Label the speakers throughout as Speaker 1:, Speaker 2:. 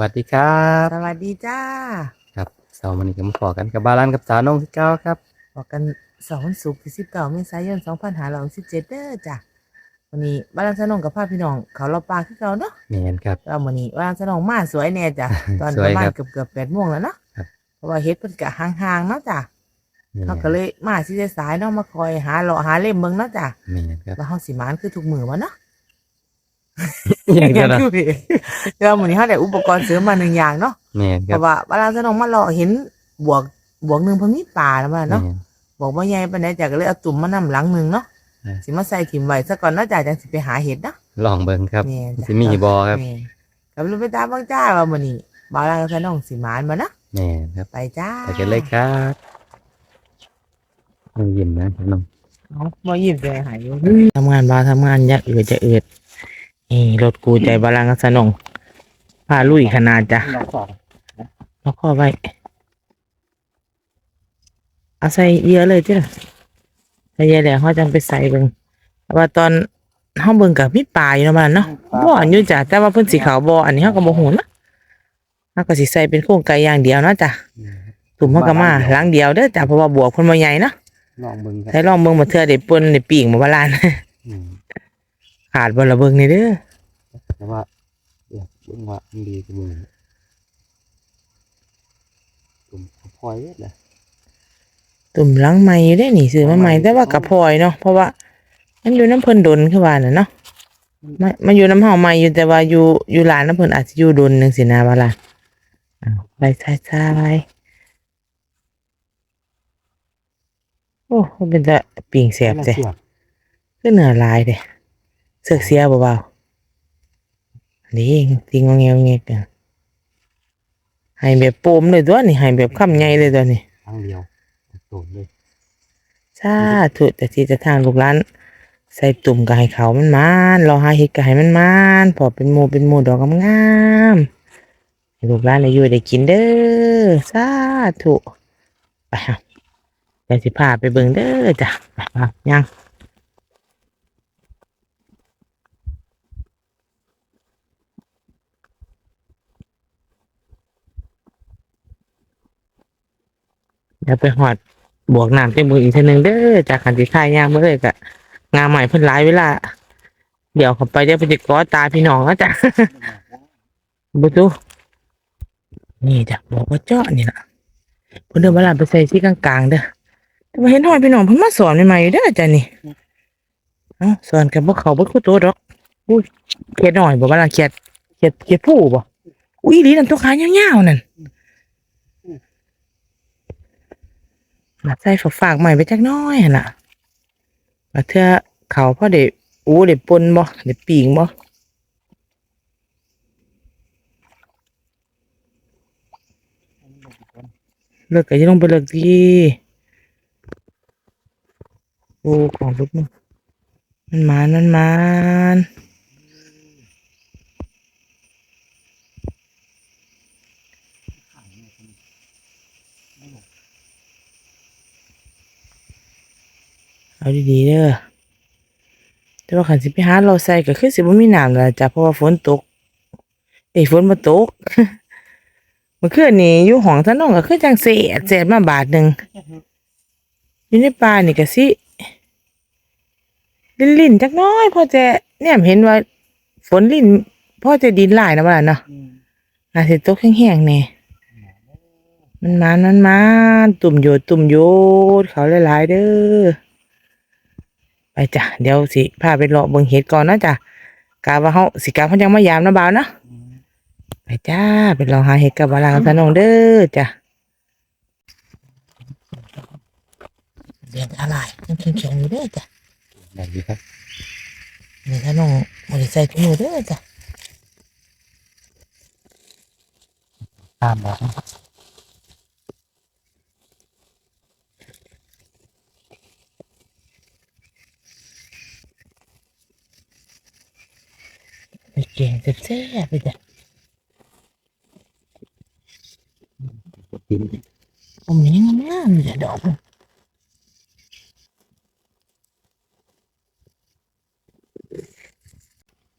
Speaker 1: วัสดีครับ
Speaker 2: สวัสดีจ้า
Speaker 1: ครับเสาร์วันนี้ก็มาพอกันกับบาลานกับสาวนงที่เก้าครับ
Speaker 2: บอกกันสองวันศุกร์ที่สิบเก้าเมษายนสองพันห้าร้อยสิบเจ็ดเด้อจ้ะวันนี้บ้านสนองกับพ่อพี่น้อง เขาเราปลาคือเก่าเนาะ
Speaker 1: เมียนครับ
Speaker 2: เราวันนี้บ้านสนองมาสวยแน่จ้ะตอน
Speaker 1: ส
Speaker 2: ป
Speaker 1: วย
Speaker 2: ระมา
Speaker 1: ค
Speaker 2: ณ
Speaker 1: รับ
Speaker 2: เกือบเกือบแปดโมงแล้วเนาะ
Speaker 1: ครับ
Speaker 2: เพราะว่าเฮ็ดเป็นกะห่างๆเนาะจ้ะ
Speaker 1: เมียน
Speaker 2: เขาก็เลยมาสิสายๆเนาะมาคอยหาเลาะหาเล่มเมืองเนาะจ้ะ
Speaker 1: เมียนครับ
Speaker 2: แล้วเขาสิมานคือทุกมือวะเนาะ
Speaker 1: อย่างเดียวนะ
Speaker 2: คือพี่เดี๋ยววันนี้เขาได้อุปกรณ์เสริมมาหนึ่งอย่างเนาะ
Speaker 1: เมียน
Speaker 2: เพ
Speaker 1: ครับ
Speaker 2: ราะว่าบ้านสนองมาเลาะเห็นบวกบวกหนึ่งเพนมีป่าแล้วมา
Speaker 1: เมี
Speaker 2: เนาะ
Speaker 1: ยน
Speaker 2: บอกว่าใหญ่ปานใดจ้ะก็เลยเอาตุ่มมานำหลังหนึงเนาะ
Speaker 1: อืม
Speaker 2: สิมาใส่ถิ่มไว้ซะก่อนเนาะจ้ะจังสิไปหาเห็ดเนาะ
Speaker 1: ลองเบิ่งครับ
Speaker 2: แม่จ้ะ
Speaker 1: สิมีบอครับ
Speaker 2: แม่ก็รู้ไปตามบางจ้าว่ามื้อนี้บ่าวลางกับน้องสิมานบ่นะ
Speaker 1: เมียนครับ
Speaker 2: ไปจ้า
Speaker 1: ไปกันเลยครับไม่ยิ้มนะครับน้อง
Speaker 2: เอาบ่ยิ้มใจหายอยู่ทำงานบ่าวทำงานอย่าเอือจะเอือด นี่รถกูใจบ่าวลางกับน้องพาลุยขนาดจ้ะแล้วก็ไว้เอาใส่เยอะเลยจ้ะใส่เยอะแล้วเขาจังไปใส่เบิ่งแต่ว่าตอนเฮาเบิ่งกับมีปลาอยู่เนาะบ้านเนาะบ่อันอยู่จ้ะแต่ว่าเพิ่นสีขาวบ่อันนี้เฮาก็บ่ฮู้นะเฮาก็สิใส่เป็นโครงไก่อย่างเดียวเนาะจ้ะตุ่มเฮาก็มาหลังเดียวเด้อจ้ะเพราะว่าบวกเพิ่นบ่ใหญ่เนาะ
Speaker 1: ลองเบิ่งค
Speaker 2: ใส่
Speaker 1: รับ
Speaker 2: ลองเบิ่งมาเทื่อได้ป่นได้ปีกมาบาลาน
Speaker 1: อืม
Speaker 2: ขาดบ่ละเบิ่งนี่เด้อ
Speaker 1: แต่ว่าอยากเบิ่งว่ามันดีจังเลยผมพลอยเวทเลย
Speaker 2: ตุ่มหลังใหม่อยู่ได้นี่ซื้อมาใหม่แต่ว่ากระพลอยเนาะเพราะว่า มันอยู่น้ำเพิ่นดนคือว่าน่ะเนาะมันมันอยู่น้ำเฮาใหม่อยู่แต่ว่าอยู่อยู่ร้านน้ำเพิ่นอาจสิอยู่ดนจังซี่นะบาลานอ้าวไปใส่ๆโอ้มันเป็นแต่ปิ่งแสบแท้ก็เหนือหลายเด้ เสือกเสียเบาๆนี่ติงงอแงวเงี้ยกันให้แบบโปมเลยตัวนี่ให้แบบคำใหญ่เลยตัวนี่
Speaker 1: ครั้งเดียวโดนเลย
Speaker 2: สาธุแต่ที่จะทางลูกหลาน ใส่ตุ่มก็ให้เขามันมานรอหาเห็ดก็ให้มันมานพอเป็นหมูเป็นหมูดอกงามๆให้ลูกหลานได้อยู่ได้กินเด้อสาธุไปครับเดี๋ยวสิพาไปเบิ่งเด้อจ้ะไปครับยัง เดี๋ยวไปหอดบวกน้ำเต็มมืออีกเทีนึงเด้อจากขันติค่ายยางเมื่อเลยกะงานใหม่เพิ่นหลายเวลา เดี๋ยวเขาไปเดี๋ยวไปจิกอตาพี่น้องแล้วจ้ะบุตุนี่จ้ะบอกว่าเจาะนี่ล่ะเพิ่นเดินมาลานไปใส่ที่กลางๆเด้อแต่ว่าเห็นหอยพี่น้องเพิ่นมาสอนใหม่ๆอยู่เด้อจ้ะนี่เอ้าสอนกันบ่เขาบ่คู่ตัวดอกอุ้ยเขียดหน่อยบ่ว่าล่ะเขียดเขียดเขียดผู้บ่อุ้ยอีหลีนั่นตัวขายาวๆนั่น มา ใส่ฝากใหม่ไปจักน้อยน่ะมาเทื่อเขาพ่อเด็อู้เด็ปนบ่เด็ปีงบ่เลิกก็จะลงไปเลิกดีโอ้ของลุกมันมันมานมันมาน เอาดีๆเด้อแต่ว่าขันสิไปหาเราใส่ก็คือสิบ่มีน้ำแล้วจ้ะเพราะว่าฝนตก เอ้ยฝนบ่ตกเมื่อคืนนี่อยู่ห้องท่านน้องก็คือจังเสียดเสียดมาบาทหนึ่งอยู่ในป่านี่ก็สิลิ่นลิ่นๆจักหน้อยพอจะเนี่ยเห็นว่า ฝนลิ่นพอจะดินหลายนะบ้านเนาะน่าสิตกแห้งๆแน่มันมามันมาตุ่มโยดตุ่มโยดเขาหลายๆเด้อ ไปจ้ะเดี๋ยวสิพาไปเลาะเบิ่งเห็ดก่อนนะจ้ะกะว่าเฮาสิกลับเฮายังมายามนะบ่าวนะไปจ้าไปลองหาเห็ดกับบาลางสนองเด้อจ้ะเรียนอะไรยังแข็งๆอยู่เด้อจ้ะ
Speaker 1: ได้ดีครับ
Speaker 2: นี่สนองบริใส่ถุงมือเด้อจ้ะ
Speaker 1: ตามบอกนะครับ
Speaker 2: ไปเก่ง แซ่บๆไปจ้ะ
Speaker 1: กิน
Speaker 2: ผมนี้งามๆจ้ะดอกมัน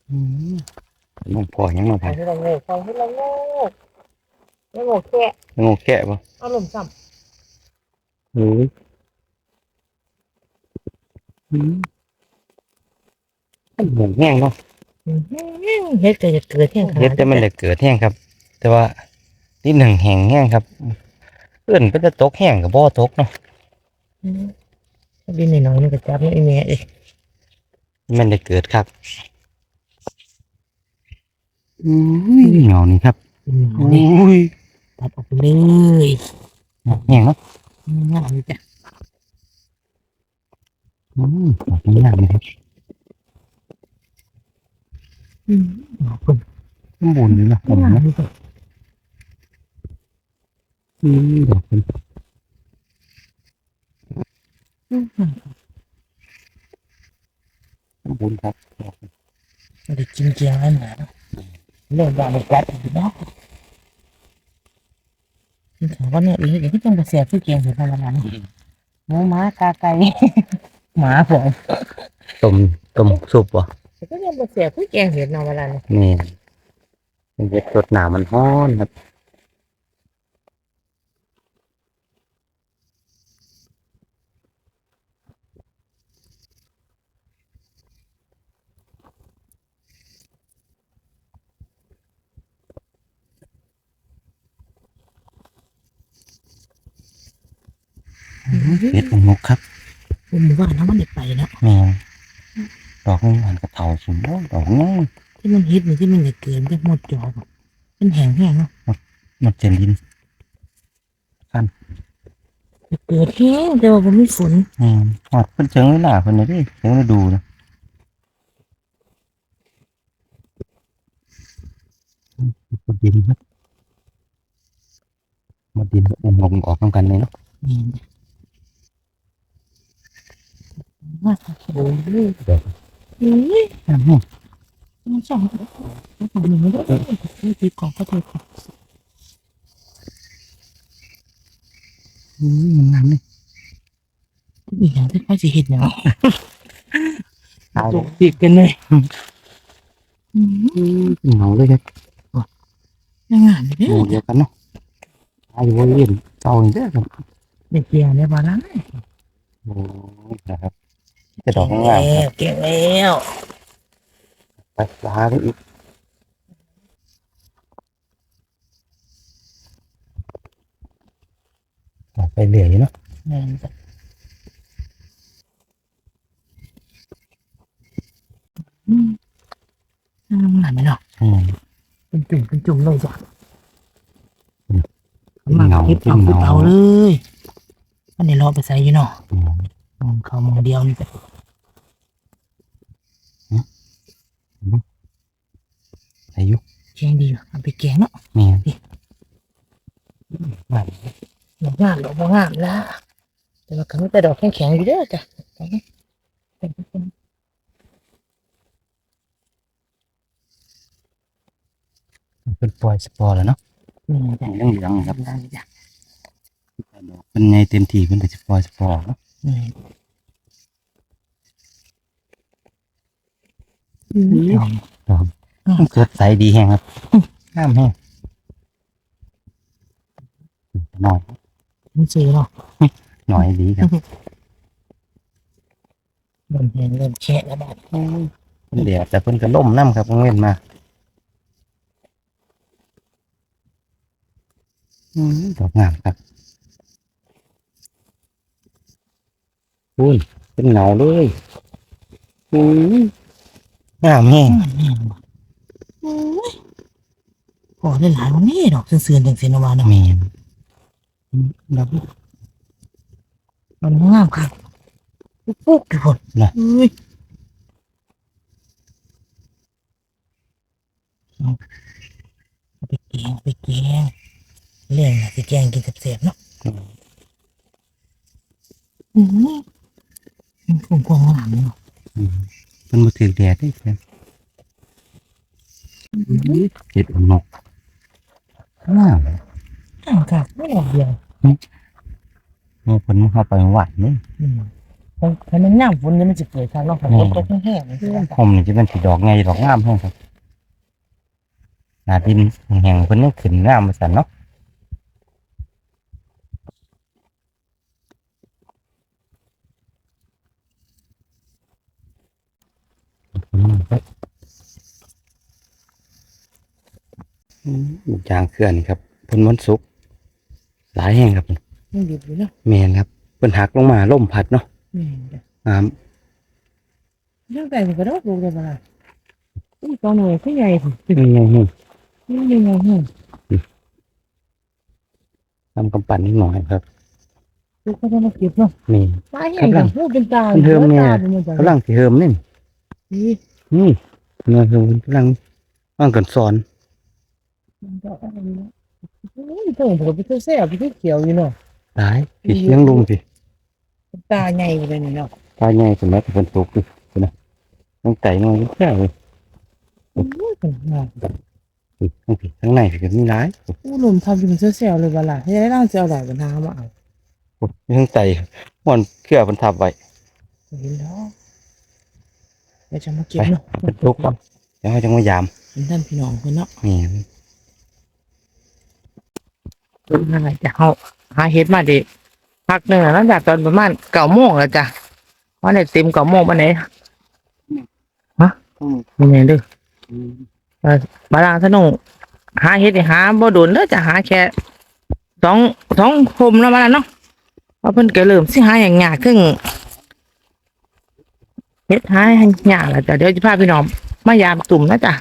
Speaker 2: อืม
Speaker 1: น้องพ่อยังน้อง
Speaker 2: ฟั
Speaker 1: พ่
Speaker 2: ง
Speaker 1: อ
Speaker 2: ที่เราโง่ฟังที่เราโง่ไม่โง่แค่
Speaker 1: งูแกะบ่
Speaker 2: อารมณ์ซ้
Speaker 1: เฮ้ยอืมหมูแห้งเนาะำ
Speaker 2: อื้อหือ เฮ็ดก็จะเกิดแห้งขนาด
Speaker 1: เฮ็ดแต่มันได้เกิดแห้งครับ แต่ว่าที่หนึ่งแห้งแห้งครับเพื่อนก็จะตกแห้งกับบ่ตกเนาะ
Speaker 2: อืมดินน้อยๆนี่ก็จับนี่แม่เอ้ย
Speaker 1: มันได้เกิดครับอุ้ยเหงานี่ครับ
Speaker 2: อืม
Speaker 1: อุ้
Speaker 2: นี่
Speaker 1: ย
Speaker 2: ตัดออกไปเลย
Speaker 1: แห้งเนาะ
Speaker 2: อืมงามเลยจ้ะ
Speaker 1: อืมดอกนี้งามเลยครับ
Speaker 2: อืม ขอบคุณ
Speaker 1: ข้างบนนี่นะผม
Speaker 2: งาม
Speaker 1: นะ
Speaker 2: เลยจ้ะ
Speaker 1: อืมดอกเป็น
Speaker 2: อืม
Speaker 1: ข้างบนครับดอกเป็น
Speaker 2: ไม่ได้กินเกียงแล้วนะเริ่มวางไปกัดอีกเนาะกินข้าวก็เนี่ยอีกอย่างที่ต้องกระเสียบที่เกียงถึงขนาดนั้นหมูหมากาไก่หมาผม
Speaker 1: ต้มต้มซุปวะ
Speaker 2: แต่ ก็ยังกระเสียบที่เกียงเห็นเนาะเวลานี้
Speaker 1: นี่เป็นเห็ดรดหนามันฮ้อนครับเห็ดองนกครับ
Speaker 2: ผมว่าน้ำมันเด็ดไปเนาะ
Speaker 1: แม่ ดอกนี้มันกระเทาสูงดอกนี้
Speaker 2: ที่มันฮิตนี่ที่มันเด็ดเกินเป็นหมดจอแบบเป็นแห้งแห้งเนาะ
Speaker 1: มันเจนดิน
Speaker 2: เกิดแห้งแต่ว่าผมไม่ฝน
Speaker 1: นี่หอดเพิ่นเชิงเวลาเพิ่นน่ะดิเชิงฤดูนะมาดินครับมาดินกับองนกออกกันเลยเนาะ
Speaker 2: นี่ว่าโอ้ย
Speaker 1: เดี๋ยว
Speaker 2: เฮ้ย
Speaker 1: น้ำแห้ง
Speaker 2: มันสองมันสองหนึ่งไม่ได้ที่ตีกล่องก็เทกล่อง
Speaker 1: อืมน้ำเลย
Speaker 2: ที่มีอย่างที่เขาจะเห็นเนาะ
Speaker 1: ตาย
Speaker 2: ตกติดกันเลย
Speaker 1: เหงาเลยครับ
Speaker 2: ยังงเนี่ย
Speaker 1: หมู่เดียวกันเนาะตายอยู่บริเวณเก่านี่างเด้อครับ
Speaker 2: เด็กเกียร์ในบ้านนั้น
Speaker 1: โอ้ยนะครับ จะดอกงามครับ
Speaker 2: เก่งแล้ว
Speaker 1: ไปลาไปอีกต่อไปเหลือยเนาะ
Speaker 2: แม่นจ้ะอืมน่ารักไหมเนาะ
Speaker 1: อืม
Speaker 2: เป็นจุ่มเป็นจุ่มเลยจ้ะ
Speaker 1: เป็น
Speaker 2: มา
Speaker 1: เงา
Speaker 2: คลิป
Speaker 1: เป็น
Speaker 2: เอาคลิป
Speaker 1: เงา
Speaker 2: เอาเลยอันนี้รอไปใส่อยู่เนาะ
Speaker 1: อืม
Speaker 2: มองเขามองเดียวนี่จ้ะ
Speaker 1: อายุ
Speaker 2: แกงดีเอาไปแกงเนาะ
Speaker 1: แม่บ้าน
Speaker 2: ดอกงามดอกบ่งามละแต่ว่าก็มีแต่ดอกแข็งๆอยู่เด้อจ้ะ
Speaker 1: เป็นปล่อยสปอร์แล้วเนาะ
Speaker 2: นี่จ้ะ
Speaker 1: เรื่องเหลืองๆครับ
Speaker 2: ได้จ้ะ
Speaker 1: เป็นไงเต็มที่เป็นแต่สปอร์สปอร์เนาะ
Speaker 2: ดอก
Speaker 1: มันเกิดใสดีแห้งครับงามแห้งหน่อย
Speaker 2: มันสีเนาะ
Speaker 1: หน่อยดีครับ
Speaker 2: เริ่มเห็นเริ่มแฉะแล้วบ้าน
Speaker 1: เพิ่นเดี๋ยวแต่เพิ่นก็ล่มน้ำครับเว้นมาอืมดอกงามครับคุณเป็นเงาเลยอืม งามแห้ง
Speaker 2: โอ้ได้หลายวันนี้ดอกเสื่อมๆจังสินวาเนาะ
Speaker 1: แมนอืมแล้ว
Speaker 2: มันงามครับปุ๊กทุกคน
Speaker 1: น่ะ
Speaker 2: เอ้ยเอาไปแกงเอาไปแกงเรื่องอะไปแกงกินเสียบๆเนาะอืมมันคงคงหลังเนาะ
Speaker 1: อืม เพิ่นมาถือแดดได้เพิ่นเห็ดนกงาม
Speaker 2: ต่างกันไม่หลอกเดียว
Speaker 1: เมื่อเพิ่นมาเข้าไปหวานนี่
Speaker 2: อืมถ้ามันย่ำฝนนี่มันจะเกิดการลอกฝนตกแห้งๆนี่คือ
Speaker 1: ผมนี่จะเป็นสีดอกไงดอกงามแห้งครับหนาดินแห้งๆเพิ่นยังขึ้นงามมาสั่นเนาะ อืมจางเคลื่อนครับเพิ่นวันศุกร์หลายแห่งครับ
Speaker 2: มันหยุดอยู่เนาะ
Speaker 1: แมนครับเพิ่นหักลงมาล่มพัดเนาะ
Speaker 2: แม่นจ้ะ
Speaker 1: อ่า
Speaker 2: เรื่องแต่ก็ได้ปลูกได้บ่ล่ะอุ้ยตอนหน่อยคือใหญ่พุ่น
Speaker 1: นี่ไงนี่
Speaker 2: นี่ยังไงฮะ
Speaker 1: ทำกำปั้นนิดหน่อยครับ
Speaker 2: ลูกก็ต้องมาเก็บเนาะ
Speaker 1: นี่
Speaker 2: ตายใหญ่กับพูดเป็นตา
Speaker 1: เพิ่มเนี่ย
Speaker 2: เป็นตา
Speaker 1: กำลังสิเฮิมนี่
Speaker 2: นี่
Speaker 1: นี่เงินเฮิมกำลังว่างกันสอน
Speaker 2: มันก็อะไรนะโอ้ยเพิ่งผมไปเที่ยวแซ่บไปเที่ยวเขียวอยู่เนาะ
Speaker 1: หลายสิเลี้ยงลุงสิ
Speaker 2: เป็นตาใหญ่เลยนี่เนาะ
Speaker 1: ตาใหญ่สมัยที่เพิ่นตกอยู่พุ่นนะต้องไต่หน่อยแค่เลย
Speaker 2: โอ้ยเป็นหน้า
Speaker 1: นี่ทั้งผิดทั้งในสิก็มีหลาย
Speaker 2: อู้หลุมทำเป็นเที่ยวแซ่บเลยบ่ล่ะให้ได้ร่างเจ้าหลายกันหามาเอา
Speaker 1: โอ้ยมีทั้งไต่ม่อนเครือเพิ่นทับไว้
Speaker 2: เห็นแล้วเดี๋ยวจะมาเก็บเนาะ
Speaker 1: เพิ่นตกก่อนเดี๋ยวเราจะมายาม
Speaker 2: เป็นท่านพี่น้องคนเนาะ
Speaker 1: นี่
Speaker 2: เป็นอะไรจะเฮาหาเฮ็ดมาดิพักหนึ่งแล้วจากตอนประมาณเก้าโมงแล้วจ้ะว่าได้เต็มเก้าโมงปานไหนยังไงเด้อบาลางสนุกหาเฮ็ดหาบ่โดนเด้อจะหาแค่สองสองคมแล้วมาแล้วเนาะเพราะเพิ่นก็เริ่มสิหาอย่างหยากขึ้นเฮ็ดหาให้ยาแล้วจ้ะเดี๋ยวจะพาพี่น้องมายามตุ่มนะจ้ะ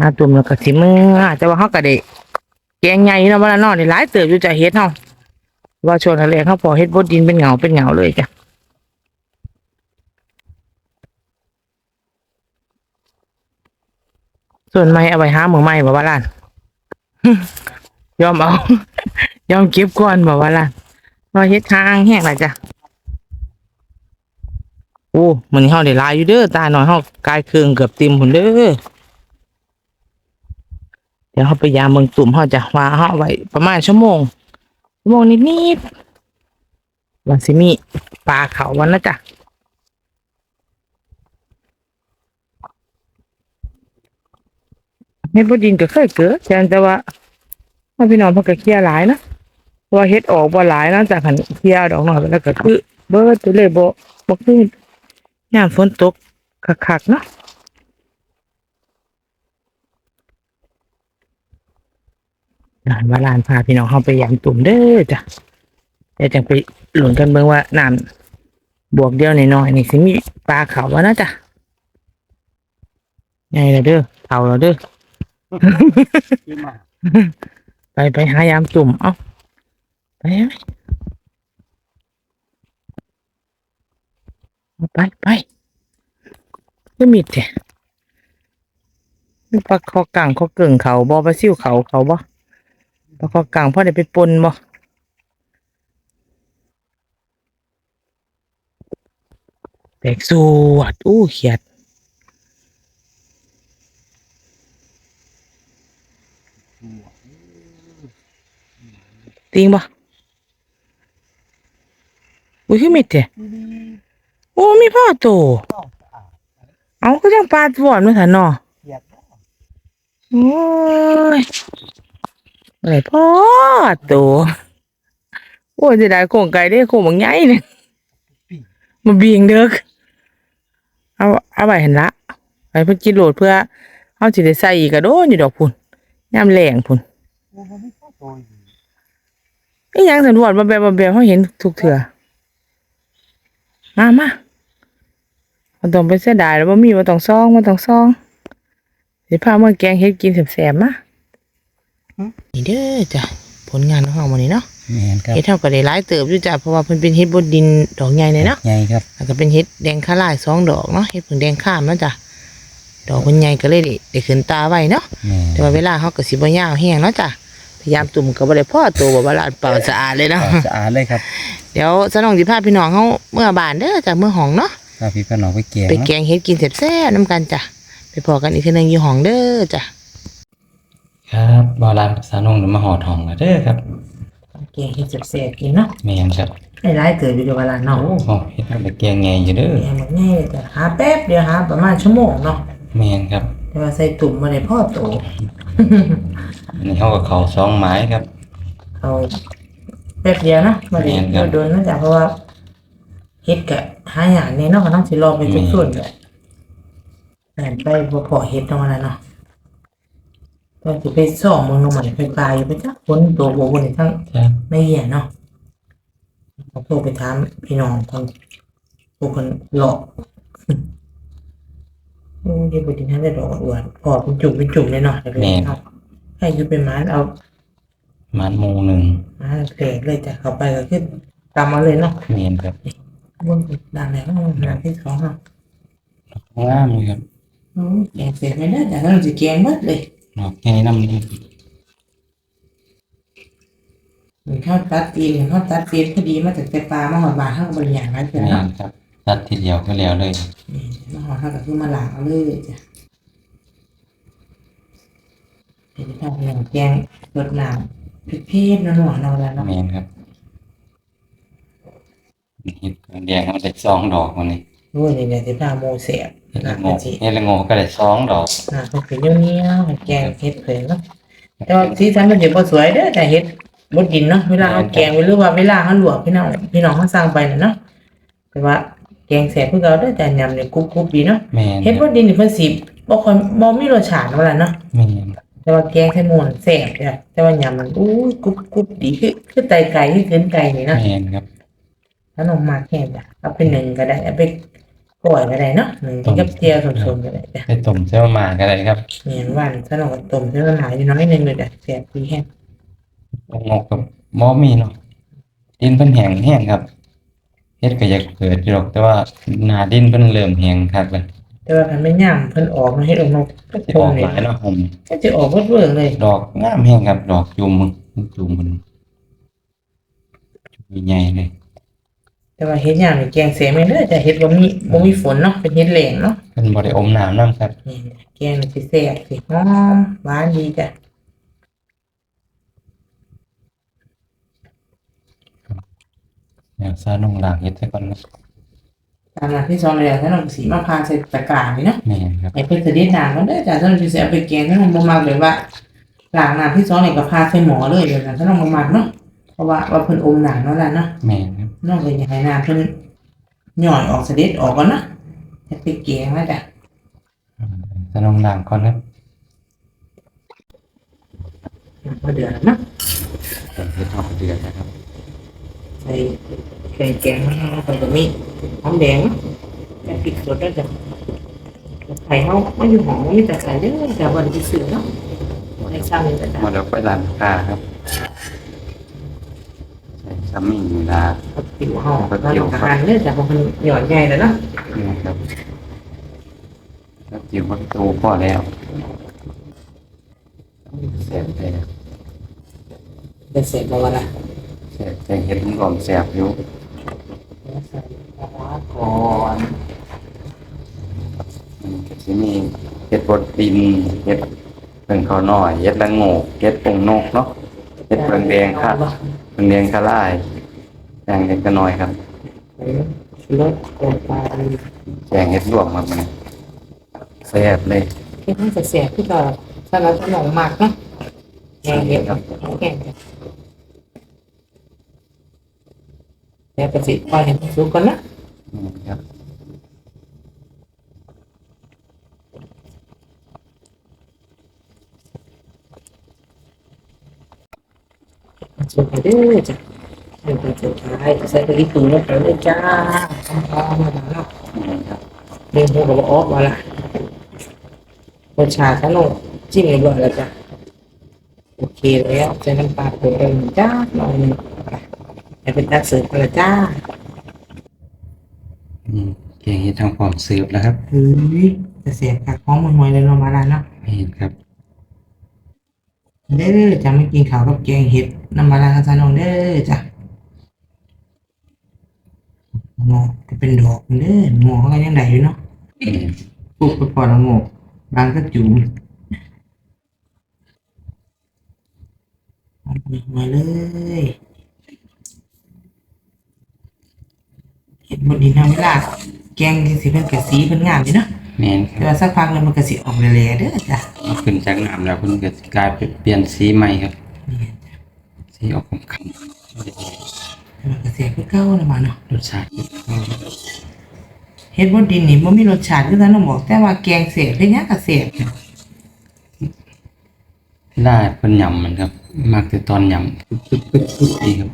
Speaker 2: มาตุ่มแล้วก็สิมือแต่ว่าเฮาก็ได้ แกงใหญ่เนาะบ่ล่ะเนาะนี่หลายเติบอยู่จะเฮ็ดเฮาว่าชวงแรกๆเฮาพอเฮ็ดบดดินเป็นเหงาเป็นเหงาเลยจ้ะส่วนไม้เอาไว้หามือใหม่บ่ว่าล่ะยอมเอา ยอมเก็บก่อนบ่ว่าล่ะรอเฮ็ดทางแห้งล่ะจ้ะโอ้มันเฮาได้ลายอยู่เด้อตาหน่อยเฮากายเครื่องเกือบเต็มพุ่นเด้อ เดี๋ยวเฮาไปยามเบิ่งตุ่มเฮาจะวาเฮาเอไว้ประมาณชั่วโมง ชั่วโมงนิดๆว่าสิมีปลาเขาวันนะจ้ะเฮ็ดบดินก็เคยเกิดแต่แต่ว่าว่าพี่น้องเพิ่นก็เคลียร์หลายนะว่าเฮ็ดออกบ่หลายนะจากคันเคลียร์ดอกหน้อยแล้วก็คือเบิดไปเลยบ่บ่คือยามฝนตกคักๆเนาะ นานว่าลานพาพี่น้องเฮาไปยามตุ่มเด้อจ้ะเดี๋ยวจังไปหลุนกันเบิ่งว่าน้ำบวกเดียวน้อยๆนี่สิมีปลาเขาบ่นะจ้ะใหญ่แล้วเด้อเฒ่าแล้วเด้อไปไปหายามจุ่มเอ้าไปไหมไปไปก็มิดเถอะมีปลาคอกังคอเก่งเขาบ่ปลาซิ่วเขาเขาบ่ ปลาคอกังพ่อได้ไปปนบ่แตกสวดอู้เขียดติงบ่อุ้ยคือมิดเถอะโอ้มีพ่อโตเอาก็ยังปลาบอนมาสันเนาะโอ้ย อะไรพ่อโตโอ้จะได้โคงไก่ได้โคงบางใหญ่เนี่ยมาเบียงเด้อเอาเอาไปเห็นละไปเพิ่นกินโหลดเพื่อเอาสิได้ใส่อีกกระโดนอยู่ดอกพุ่นยามแรงพุ่นอีหยังสันวดมาแบบมาแบบเขาเห็นทุกเถื่อมามาบ่ต้องไปเสียดายแล้วบ่มีบ่ต้องซองบ่ต้องซองสิพามาแกงเฮ็ดกินแซ่บๆมา นี่เด้อจ้ะผลงานของเราวันนี้เนาะ
Speaker 1: แม่นครับ
Speaker 2: เฮ็ดเท่าก็ได้หลายเติบอยู่จ้ะเพราะว่าเพิ่นเป็นเฮ็ดบดดินดอกใหญ่เลยเนาะ
Speaker 1: ใหญ่ครับ
Speaker 2: แล้วก็เป็นเฮ็ดแดงข้าลายสองดอกเนาะเฮ็ดผึ่งแดงข้ามเนาะจ้ะดอกมันใหญ่ก็เลยได้ได้ขึ้นตาไว้เนาะ
Speaker 1: แม่น
Speaker 2: แต่ว่าเวลาเขาก็สิบ่ยาวแห้งเนาะจ้ะพยายามตุ่มก็บ่ได้พอตัวบ่ว่าลาดเปล่าสะอาดเลยเนาะ
Speaker 1: สะอาดเลยครับ
Speaker 2: เดี๋ยวสนองสิพาพี่น้องเขาเมื่อบานเด้อจากเมื่อห้องเนาะ
Speaker 1: ถ้าพี่พี่น้องไปแกง
Speaker 2: ไปแกงเฮ็ดกินแซ่บๆน้ำกันจ้ะไปพอกันอีกทีหนึงอยู่ห้องเด้อจ้ะ
Speaker 1: ครับบาลานสานงมาหอดห้องแล้วเด้อครับ
Speaker 2: แกงเฮ็ดแซ่บๆกินเนาะ
Speaker 1: แม่นครับ
Speaker 2: ได้หลายเกิดอยู่เดี๋ยวเวลาเนาะ
Speaker 1: โอ้โหเฮ็ดไปแกงไงอยู่เด้อ
Speaker 2: แกงหมดง่ายจ้ะหาแป๊บเดียวหาประมาณชั่วโมงเนาะ
Speaker 1: แม่นครับ
Speaker 2: แต่ว่าใส่ตุ่มมาได้พอโต
Speaker 1: อันนี้เขากับเขาสองไม้ครับ
Speaker 2: เอาแป๊บเดียวนะมาดิ
Speaker 1: แม่นครับ
Speaker 2: โดนๆนะจ๊ะเพราะว่าเฮ็ดกะหาอย่างนี้เนาะก็ต้องสิรอไปทุกส่วนเลยแต่ไปบ่พอเฮ็ดเนาะวันนั้นเนาะ ก็สิไปซ่อมเมืองลงมาไปปลายอยู่ไปจ้ะคนตัวบ่บ่นี่ทั้ง
Speaker 1: ครับ
Speaker 2: ไม่เหี้ยเนาะเขาโทรไปถามพี่น้องคนผู้คนหลอกโอ้ยเดี๋ยวบุญท่านได้ดอกอวดพอเป็นจุ่มเป็นจุ่มเลยเนาะเดี๋ยวไปเอาให้อยูเป็นหมานเอา
Speaker 1: มันโมงหนึ่ง
Speaker 2: มาเกลเลยจ้ะเข้าไปก็ขึ้นตามมาเลยเนาะ
Speaker 1: เมียนครับ
Speaker 2: บนด่านไหนก็ด่านที่สองเนาะ
Speaker 1: งามเลยครับ
Speaker 2: โอ้ยแกงเสร็จไม่ได้แต่เราจะแกงหมดเลย
Speaker 1: ดอกแค่นี้น้ำนี่
Speaker 2: หนึ่งข้าวตัดตีนหนึ่งข้าวตัดตีนพอดีมาจากแต่ปลามาหอดบาข้างบนอย่างนั้นเลย
Speaker 1: เมีย
Speaker 2: เนาะ
Speaker 1: นครับ ตัดทีเดียวก็แล้วเลย
Speaker 2: นี่มาหอดข้าวกับคือมาหลางเอาเลยจ้ะเป็นข้าวอย่างแกงรสน้ำพริกเทศนัวๆเราแล้วเนาะ
Speaker 1: เมียนครับเห็ดแดงมันได้สองดอกวันนี้
Speaker 2: ด้วยนี่เนี่ยที่ปลาโมเสียบ
Speaker 1: เห็ด
Speaker 2: นะ
Speaker 1: ละโง
Speaker 2: กะ
Speaker 1: ก
Speaker 2: จิ
Speaker 1: เห็ดละโงกก็ได้สองดอก
Speaker 2: อ่ามันเป็นเนี้ยวๆให้แกงเฮ็ดเผยเนาะแต่ว่าสีสันมันจะบ่สวยเด้อแต่เฮ็ดบดดินเนาะเวลาเราแกงหรือว่าเวลาเราลวกพี่น้องพี่น้องเขาสั่งไปน่ะเนาะแต่ว่าแกงแซ่บคือเก่าเด้อแต่ยำเนี่ยกรุบๆดีเนาะ
Speaker 1: เมียน
Speaker 2: เฮ็ดบดดินนี่เพิ่นสิบ่ค่อยบ่มีรสชาติเท่าไหร่เนาะ
Speaker 1: เมียน
Speaker 2: แต่ว่าแกงไข่หมูนแซ่บจ้ะแต่ว่ายำมันอู้ยกรุบๆดีคือคือไตไก่คือเกินไก่นี่เนาะ
Speaker 1: เมียนครับ
Speaker 2: ถ้าน้องมากแค่จ้ะเอาไปนึ่งก็ได้เอาไป ปล่อยก็ได้เนาะหนึ่งกินกับเจียวสมๆก็ได้จ้ะ
Speaker 1: ไปต้มเส้นมาก็ได้ครับ
Speaker 2: เหมียนหวานถ้าน้องต้มเส้นหลายน้อยหนึงเลยจ้ะแซ่บดีแฮะ
Speaker 1: ละโงกกับมอมีเนาะดินเพิ่นแห้งแห้งครับเฮ็ดก็อยากเกิดอยู่หรอกแต่ว่าหน้าดินเพิ่นเริ่มแห้งคักแล้ว
Speaker 2: แต่ว่าคันไม่ย่ำเพิ่นออกมาเฮ็ดออกนกก็
Speaker 1: สิ
Speaker 2: ค
Speaker 1: องอก
Speaker 2: นี่
Speaker 1: หลายเนาะผม
Speaker 2: ก็จะออกเบิดเบิ่งเลย
Speaker 1: ดอกงามแห้งครับ ดอกจุ่มมึงจุ่มมันจุ่มใหญ่เลย
Speaker 2: แต่ว่าเฮ็ดย่ำนี่แกงเสียไม่ได้แต่เฮ็ดบ่มีบ่มีฝนเนาะเป็นเฮ็ดแหลงเนาะ
Speaker 1: เพิ่นบ่ได้อมน้ำนํครับ
Speaker 2: นี่แกงนี่สิแซ่บสิหอมหวานดีจ้ะ
Speaker 1: เดี๋ยวซาลงหลางเฮ็ดซะก่อนนะ
Speaker 2: ตามหลักที่สองเลยถ้าน้องสีมาพาใส่ตะกร้านี่เนาะ
Speaker 1: แม่นครับ
Speaker 2: ให้เพิ่นเสด็จน้ำมันได้อจ้ะถ้าน้องสิเอาไปแกงถ้าน้องบ่มักแบบว่าล้างน้ำที่สองนี่ก็พาใส่หม้อเลยเดี๋ยวนั้นถ้าน้องบ่มักเนาะเพ ราะว่าว่าเพิ่นอมน้ำเนาะล่ะเนาะ
Speaker 1: แม่นครับ
Speaker 2: น้องก็อยากให้น้ำเพิ่นย่อยออกเสด็จออกก่อนนะให้ไปแกงนะจ้ะ
Speaker 1: ซาลงหลางก่อนครับ
Speaker 2: พอเดือดแล้วเนาะ
Speaker 1: เฮ็ดหอมเดือดนะครับ
Speaker 2: ใส่ไก่แกงมะนาวไปกับมีหอมแดงแค่พริกสดแล้วจ้ะไข่เขาไม่อยู่หอมมีแต่ไข่เด้อแต่วันที่ซื้อเนาะในซ้ำนี่ก็ได้
Speaker 1: มาเดี๋ยวไปร้านค้าครับใส่ซัมมิ่งเวลา
Speaker 2: เอาติ๋วห่อแล้วเราทานเด้อจ้ะเพราะมันหย่อนใหญ่แล้วเนาะ
Speaker 1: นี่ครับแล้วจิ๋วประตูพอแล้วแซ่บแต่
Speaker 2: เป็นเสร็จแล้วละ
Speaker 1: แซ่บแต่เฮ็ดมันก่อนแซ่บอยู่
Speaker 2: ใส่ปลาร้าก่อน
Speaker 1: มันก็สิมีเฮ็ดบดดินเฮ็ดเพิ่งเขาน้อยเฮ็ดละโงกเฮ็ดปงนกเนาะเฮ็ดเปลืองแดงครับ เปลืองแดงคาลายอย่างเล็กก็น้อยครับ
Speaker 2: รสโกนปลา
Speaker 1: แกงเฮ็ดรวมครับมันแซ่บเลย
Speaker 2: คิดว่าจะเสียที่เราสลัดขนมหมักเนาะแกงเห็ดครับแกงเดี๋ยวกระสิปล่อยให้มันสุกก่อนนะ
Speaker 1: นี่ครับ
Speaker 2: สุกไปเด้อจ้ะเดี๋ยวจะสุดท้ายใส่กะหรี่ตุ๋นลงไปเลยจ้าพอมาแล้วเนาะ
Speaker 1: นี่ครับ
Speaker 2: เดินหัวกับออกมาละรสชาติขนมจิ้มเรียบร้อยแล้วจ้ะโอเคแล้วใส่น้ำปลาเพิ่มจ้าหน่อยหนึงไปให้เป็นตักเสิร์ฟกันละจ้า
Speaker 1: อืมแกงเฮ็ดทางความสืบแล้วครับ
Speaker 2: เฮ้ยจะเสียผักหอมมันหวยเลยเนาะมาแล้วเนาะ
Speaker 1: นี่ครับ
Speaker 2: เด้อจะไม่กินข้าวกับแกงเห็ดน้ำมาลาคาซานองเด้อจ้ะงอกจะเป็นดอกเด้องอกก็ยังได้อยู่เนาะปลูกไปพอล้วงอกบางก็จุ่มมาเลยเห็ดบดดินทำเวลาแกงที่สิเป็นกระสีเป็นงามดีเนาะ
Speaker 1: แแม่นค
Speaker 2: แต่
Speaker 1: รับ
Speaker 2: ว่าสักพักหนึงมันก็สิออกแหล่ๆเด้อจ้ะ
Speaker 1: เอาขึ้นจากน้ำแล้วเพิ่นก็กลายเป็นเปลี่ยนสีใหม่ครับ
Speaker 2: นี่
Speaker 1: สีออกคำ
Speaker 2: มันก็เสียคือเก่าแล้วมาเนาะ
Speaker 1: ๆรสชาติ
Speaker 2: เฮ็ดบ่ดินนี่บ่มีรสชาติคือท่านน้องบอกแต่ว่าแกงเสียเป็นหยังก็เสีย
Speaker 1: ได้เพิ่นยำมันครับมักแต่ตอนยำปึ๊บปึ๊บปึ๊บปึ๊บดีครับ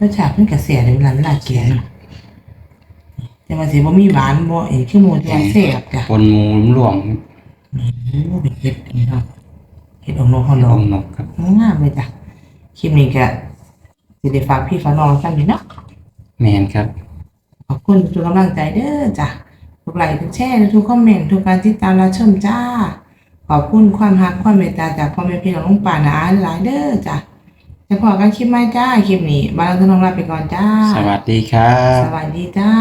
Speaker 2: รสชาติมันก็เสียในเวลาเวลาแกงเนาะ แต่ว่าสิบ่มีหวานบ่เอ้คือหมูที่ว่าเสียบจ้ะ
Speaker 1: ปนหมูรวม
Speaker 2: โอ้เป็นเฮ็ดนี่เนาะเฮ็ดองค์นกฮอน
Speaker 1: ๆ
Speaker 2: ด
Speaker 1: อ
Speaker 2: อก
Speaker 1: งนกครับ
Speaker 2: งามเลยจ้ะคลิปนี้ก็สิได้ฝากพี่ฝากน้องซั่นนี่เนาะ
Speaker 1: แม่นครับ
Speaker 2: ขอบคุณทุกกำลังใจเด้อจ้ะทุกไลค์ทุกแชร์ทุกคอมเมนต์ทุกการติดตามรับชมจ้า ขอบคุณความรักความเมตตาจากพ่อแม่พี่น้องลุงป่านะอาหลายเด้อจ้ะจะพอกันคลิปใหม่จ้าคลิปนี้บาลานซ์น้องลาไปก่อนจ้า
Speaker 1: สวัสดีครับ
Speaker 2: สวัสดีจ้า